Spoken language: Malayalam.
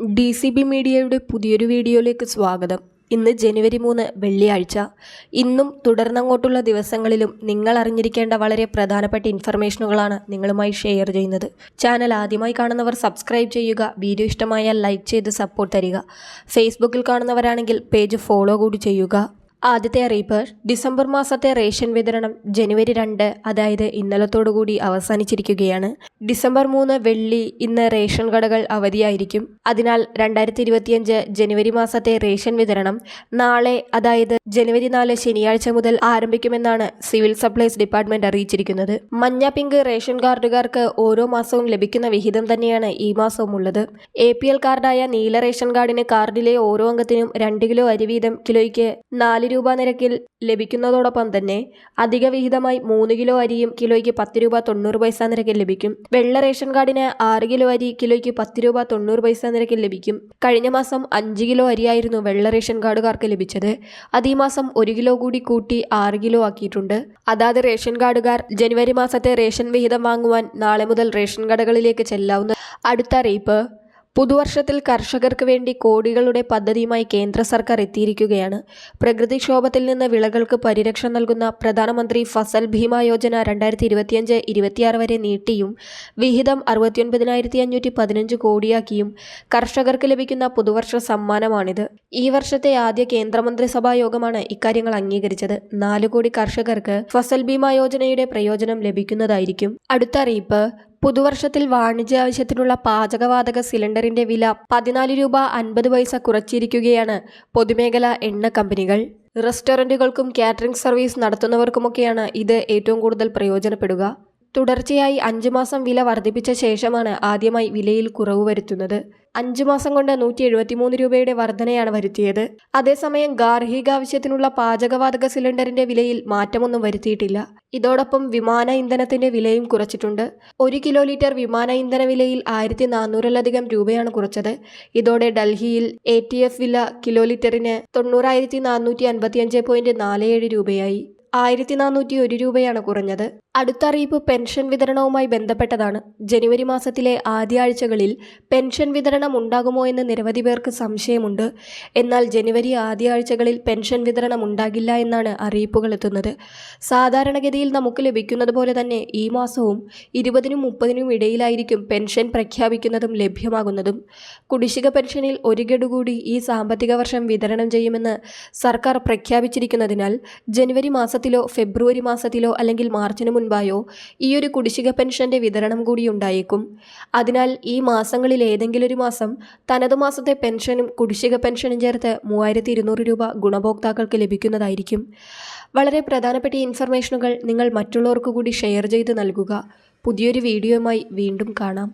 ഡി സി ബി മീഡിയയുടെ പുതിയൊരു വീഡിയോയിലേക്ക് സ്വാഗതം. ഇന്ന് ജനുവരി മൂന്ന് വെള്ളിയാഴ്ച. ഇന്നും തുടർന്നങ്ങോട്ടുള്ള ദിവസങ്ങളിലും നിങ്ങൾ അറിഞ്ഞിരിക്കേണ്ട വളരെ പ്രധാനപ്പെട്ട ഇൻഫർമേഷനുകളാണ് നിങ്ങളുമായി ഷെയർ ചെയ്യുന്നത്. ചാനൽ ആദ്യമായി കാണുന്നവർ സബ്സ്ക്രൈബ് ചെയ്യുക വീഡിയോ ഇഷ്ടമായാൽ ലൈക്ക് ചെയ്ത് സപ്പോർട്ട് തരിക. ഫേസ്ബുക്കിൽ കാണുന്നവരാണെങ്കിൽ പേജ് ഫോളോ കൂടി ചെയ്യുക. ആദ്യത്തെ അറിയിപ്പ് ഡിസംബർ മാസത്തെ റേഷൻ വിതരണം ജനുവരി രണ്ട് അതായത് ഇന്നലത്തോടുകൂടി അവസാനിച്ചിരിക്കുകയാണ്. ഡിസംബർ മൂന്ന് വെള്ളി ഇന്ന് റേഷൻ കടകൾ അവധിയായിരിക്കും. അതിനാൽ രണ്ടായിരത്തി ഇരുപത്തിയഞ്ച് ജനുവരി മാസത്തെ റേഷൻ വിതരണം നാളെ അതായത് ജനുവരി നാല് ശനിയാഴ്ച മുതൽ ആരംഭിക്കുമെന്നാണ് സിവിൽ സപ്ലൈസ് ഡിപ്പാർട്ട്മെന്റ് അറിയിച്ചിരിക്കുന്നത്. മഞ്ഞ പിങ്ക് റേഷൻ കാർഡുകാർക്ക് ഓരോ മാസവും ലഭിക്കുന്ന വിഹിതം തന്നെയാണ് ഈ മാസവും ഉള്ളത് എ പി എൽ കാർഡായ നീല റേഷൻ കാർഡിന് കാർഡിലെ ഓരോ അംഗത്തിനും രണ്ട് കിലോ അരി വീതം കിലോയ്ക്ക് നാല് രൂപ നിരക്കിൽ ലഭിക്കുന്നതോടൊപ്പം തന്നെ അധിക വിഹിതമായി മൂന്ന് കിലോ അരിയും കിലോയ്ക്ക് പത്ത് രൂപ തൊണ്ണൂറ് പൈസ നിരക്കിൽ ലഭിക്കും. വെള്ള റേഷൻ കാർഡിന് ആറ് കിലോ അരി കിലോയ്ക്ക് പത്ത് രൂപ തൊണ്ണൂറ് പൈസ നിരക്കിൽ ലഭിക്കും. കഴിഞ്ഞ മാസം അഞ്ച് കിലോ അരിയായിരുന്നു വെള്ള റേഷൻ കാർഡുകാർക്ക് ലഭിച്ചത്. അത് ഈ മാസം ഒരു കിലോ കൂടി കൂട്ടി ആറ് കിലോ ആക്കിയിട്ടുണ്ട്. അതാത് റേഷൻ കാർഡുകാർ ജനുവരി മാസത്തെ റേഷൻ വിഹിതം വാങ്ങുവാൻ നാളെ മുതൽ റേഷൻ കടകളിലേക്ക് ചെല്ലാവുന്ന അടുത്ത അറിയിപ്പ്. പുതുവർഷത്തിൽ കർഷകർക്ക് വേണ്ടി കോടികളുടെ പദ്ധതിയുമായി കേന്ദ്ര സർക്കാർ എത്തിയിരിക്കുകയാണ്. പ്രകൃതിക്ഷോഭത്തിൽ നിന്ന് വിളകൾക്ക് പരിരക്ഷ നൽകുന്ന പ്രധാനമന്ത്രി ഫസൽ ഭീമ യോജന രണ്ടായിരത്തി ഇരുപത്തിയഞ്ച് ഇരുപത്തിയാറ് വരെ നീട്ടിയും വിഹിതം അറുപത്തിയൊൻപതിനായിരത്തി അഞ്ഞൂറ്റി പതിനഞ്ച് കോടിയാക്കിയും കർഷകർക്ക് ലഭിക്കുന്ന പുതുവർഷ സമ്മാനമാണിത്. ഈ വർഷത്തെ ആദ്യ കേന്ദ്രമന്ത്രിസഭാ യോഗമാണ് ഇക്കാര്യങ്ങൾ അംഗീകരിച്ചത്. നാല് കോടി കർഷകർക്ക് ഫസൽ ഭീമ യോജനയുടെ പ്രയോജനം ലഭിക്കുന്നതായിരിക്കും. അടുത്ത അറിയിപ്പ് പുതുവർഷത്തിൽ വാണിജ്യ ആവശ്യത്തിനുള്ള പാചകവാതക സിലിണ്ടറിന്റെ വില പതിനാല് രൂപ അൻപത് പൈസ കുറച്ചിരിക്കുകയാണ്. പൊതുമേഖലാ എണ്ണ കമ്പനികൾ. റെസ്റ്റോറന്റുകൾക്കും കാറ്ററിംഗ് സർവീസ് നടത്തുന്നവർക്കുമൊക്കെയാണ് ഇത് ഏറ്റവും കൂടുതൽ പ്രയോജനപ്പെടുക. തുടർച്ചയായി അഞ്ചു മാസം വില വർദ്ധിപ്പിച്ച ശേഷമാണ് ആദ്യമായി വിലയിൽ കുറവ് വരുത്തുന്നത്. അഞ്ചു മാസം കൊണ്ട് നൂറ്റി എഴുപത്തിമൂന്ന് രൂപയുടെ വർധനയാണ് വരുത്തിയത്. അതേസമയം ഗാർഹിക ആവശ്യത്തിനുള്ള പാചകവാതക സിലിണ്ടറിന്റെ വിലയിൽ മാറ്റമൊന്നും വരുത്തിയിട്ടില്ല. ഇതോടൊപ്പം വിമാന ഇന്ധനത്തിന്റെ വിലയും കുറച്ചിട്ടുണ്ട്. ഒരു കിലോ ലിറ്റർ വിമാന ഇന്ധന വിലയിൽ ആയിരത്തി നാനൂറിലധികം രൂപയാണ് കുറച്ചത്. ഇതോടെ ഡൽഹിയിൽ എ ടി എഫ് വില കിലോ ലിറ്ററിന് തൊണ്ണൂറായിരത്തി നാനൂറ്റി അൻപത്തിയഞ്ച് പോയിന്റ് നാല് ഏഴ് രൂപയായി. ആയിരത്തി നാനൂറ്റി ഒരു രൂപയാണ് കുറഞ്ഞത്. അടുത്ത അറിയിപ്പ് പെൻഷൻ വിതരണവുമായി ബന്ധപ്പെട്ടതാണ്. ജനുവരി മാസത്തിലെ ആദ്യ ആഴ്ചകളിൽ പെൻഷൻ വിതരണം ഉണ്ടാകുമോ എന്ന് നിരവധി പേർക്ക് സംശയമുണ്ട്. എന്നാൽ ജനുവരി ആദ്യ ആഴ്ചകളിൽ പെൻഷൻ വിതരണം ഉണ്ടാകില്ല എന്നാണ് അറിയിപ്പുകൾ എത്തുന്നത്. സാധാരണഗതിയിൽ നമുക്ക് ലഭിക്കുന്നത് പോലെ തന്നെ ഈ മാസവും ഇരുപതിനും മുപ്പതിനും ഇടയിലായിരിക്കും പെൻഷൻ പ്രഖ്യാപിക്കുന്നതും ലഭ്യമാകുന്നതും. കുടിശ്ശിക പെൻഷനിൽ ഒരു ഗഡു കൂടി ഈ സാമ്പത്തിക വർഷം വിതരണം ചെയ്യുമെന്ന് സർക്കാർ പ്രഖ്യാപിച്ചിരിക്കുന്നതിനാൽ ജനുവരി മാസത്തിലോ ഫെബ്രുവരി മാസത്തിലോ അല്ലെങ്കിൽ മാർച്ചിന് മുൻപായോ ഈയൊരു കുടിശ്ശിക പെൻഷന്റെ വിതരണം കൂടി ഉണ്ടായേക്കും. അതിനാൽ ഈ മാസങ്ങളിൽ ഏതെങ്കിലും ഒരു മാസം തനത് മാസത്തെ പെൻഷനും കുടിശ്ശിക പെൻഷനും ചേർത്ത് മൂവായിരത്തി ഇരുന്നൂറ് രൂപ ഗുണഭോക്താക്കൾക്ക് ലഭിക്കുന്നതായിരിക്കും. വളരെ പ്രധാനപ്പെട്ട ഇൻഫർമേഷനുകൾ നിങ്ങൾ മറ്റുള്ളവർക്ക് കൂടി ഷെയർ ചെയ്ത് നൽകുക. പുതിയൊരു വീഡിയോയുമായി വീണ്ടും കാണാം.